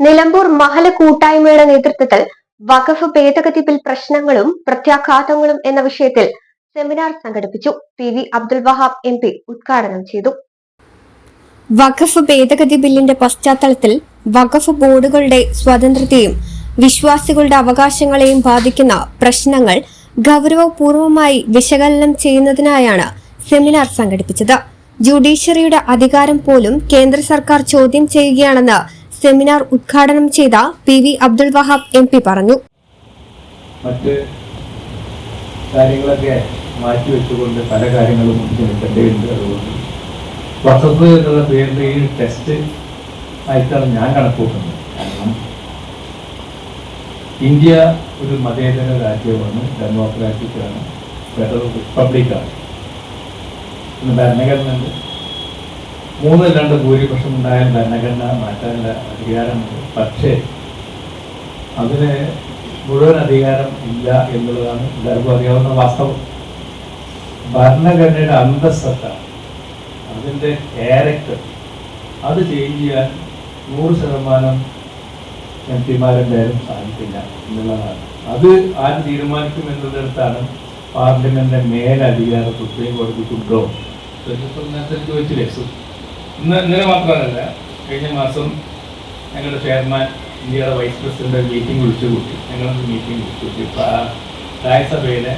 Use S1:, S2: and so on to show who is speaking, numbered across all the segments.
S1: Nilambur മഹല കൂട്ടായ്മയുടെ നേതൃത്വത്തിൽ വഖഫ് ഭേദഗതി ബിൽ പ്രശ്നങ്ങളും പ്രത്യാഘാതങ്ങളും എന്ന വിഷയത്തിൽ സെമിനാർ സംഘടിപ്പിച്ചു. P V Abdul Wahab M P ഉദ്ഘാടനം ചെയ്തു. വഖഫ് ഭേദഗതി ബില്ലിന്റെ പശ്ചാത്തലത്തിൽ വഖഫ് ബോർഡുകളുടെ സ്വാതന്ത്ര്യത്തെയും വിശ്വാസികളുടെ അവകാശങ്ങളെയും ബാധിക്കുന്ന പ്രശ്നങ്ങൾ ഗൗരവപൂർവമായി വിശകലനം ചെയ്യുന്നതിനായാണ് സെമിനാർ സംഘടിപ്പിച്ചത്. ജുഡീഷ്യറിയുടെ അധികാരം പോലും കേന്ദ്ര സർക്കാർ ചോദ്യം ചെയ്യുകയാണെന്ന് സെമിനാർ ഉദ്ഘാടനം ചെയ്ത P V Abdul Wahab M P പറഞ്ഞു.
S2: കാര്യങ്ങളൊക്കെ മാറ്റി വെച്ചുകൊണ്ട് പല കാര്യങ്ങളും പേരിൽ ഈ ടെസ്റ്റ് ഞാൻ ഇന്ത്യ ഒരു മതേതര രാജ്യമാണ് ഡെമോക്രാറ്റിക് ആണ് ഫെഡറൽ റിപ്പബ്ലിക്കാണ് ഭരണഘടന മൂന്ന് രണ്ട് ഭൂരിപക്ഷം ഉണ്ടായാൽ ഭരണഘടന മാറ്റാനുള്ള അധികാരമുണ്ട് പക്ഷേ അതിന് മുഴുവൻ അധികാരം ഇല്ല എന്നുള്ളതാണ് എല്ലാവർക്കും അറിയാവുന്ന വാസ്തവം. ഭരണഘടനയുടെ അന്തസ്സത്ത അതിന്റെ ക്യാരക്ടർ അത് ചേഞ്ച് ചെയ്യാൻ നൂറ് ശതമാനം എം പിമാരെന്തായാലും സാധിക്കില്ല എന്നുള്ളതാണ്. അത് ആര് തീരുമാനിക്കും എന്നതെടുത്താണ് പാർലമെന്റിന്റെ മേലധികാരം സുപ്രീം കോടതിക്കുണ്ടോ ചോദിച്ചില്ലേ ഇന്ന് ഇന്നലെ മാത്രമല്ല കഴിഞ്ഞ മാസം ഞങ്ങളുടെ ചെയർമാൻ ഇന്ത്യയുടെ വൈസ് പ്രസിഡന്റ് മീറ്റിംഗ് വിളിച്ചു കൂട്ടി. ഞങ്ങളൊരു മീറ്റിംഗ് വിളിച്ചു കൂട്ടി. രാജ്യസഭയിലെ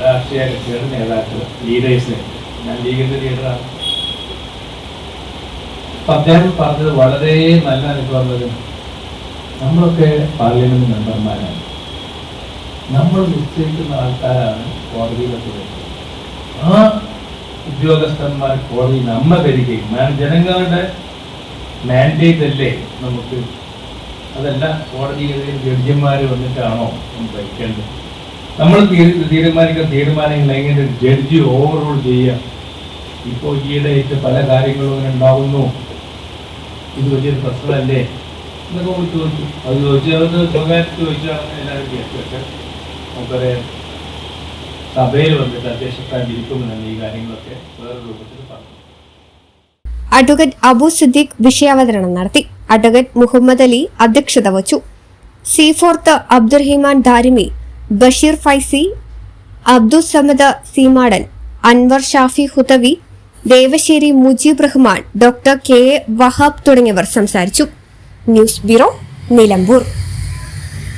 S2: രാഷ്ട്രീയ കക്ഷികളുടെ നേതാക്കൾ ലീഡേഴ്സിനെ ഞാൻ ലീഗിന്റെ ലീഡറാണ് അപ്പൊ അദ്ദേഹം പറഞ്ഞത് വളരെ നല്ല അനുഭവം നമ്മളൊക്കെ പാർലമെന്റ് മെമ്പർമാരാണ് നമ്മൾ നിശ്ചയിക്കുന്ന ആൾക്കാരാണ് കോടതിയിലൊക്കെ ആ ഉദ്യോഗസ്ഥന്മാർ കോടതി നമ്മ തരികയും ജനങ്ങളുടെ മാൻഡേറ്റ് അല്ലേ നമുക്ക് അതല്ല കോടതിയിലെ ജഡ്ജിമാർ വന്നിട്ടാണോ നമ്മൾ ഭരിക്കേണ്ടത് നമ്മൾ തീരു- തീരുമാനിക്കുന്ന തീരുമാനങ്ങൾ എങ്ങനെ ജഡ്ജി ഓവറോൾ ചെയ്യുക? ഇപ്പോൾ ഈയിടെയായിട്ട് പല കാര്യങ്ങളും അങ്ങനെ ഉണ്ടാകുന്നു ഇത് വലിയൊരു പ്രശ്നമല്ലേ? എന്നൊക്കെ ചോദിച്ചു. അത് ചോദിച്ചു അത് സ്വകാര്യത്തിൽ ചോദിച്ചാണ് എല്ലാവരും കേട്ടത് നമുക്കറിയാം സഭയിൽ വന്നിട്ട് അധ്യക്ഷസ്ഥാനം ഇരിക്കുമെന്നാണ് ഈ കാര്യങ്ങളൊക്കെ വേറെ രൂപത്തിൽ പറഞ്ഞു
S1: അഡ്വക്കേറ്റ് അബു സിദ്ദീഖ് വിഷയാവതരണം നടത്തി. അഡ്വക്കേറ്റ് മുഹമ്മദ് അലി അധ്യക്ഷത വച്ചു. C fourth Abdurahiman Darimi Basheer Faizy Abdul Samad Seemadan Anwar Shafi Hudawi Devassery Mujeeb Rahman doctor K A Wahab തുടങ്ങിയവർ സംസാരിച്ചു. News bureau Nilambur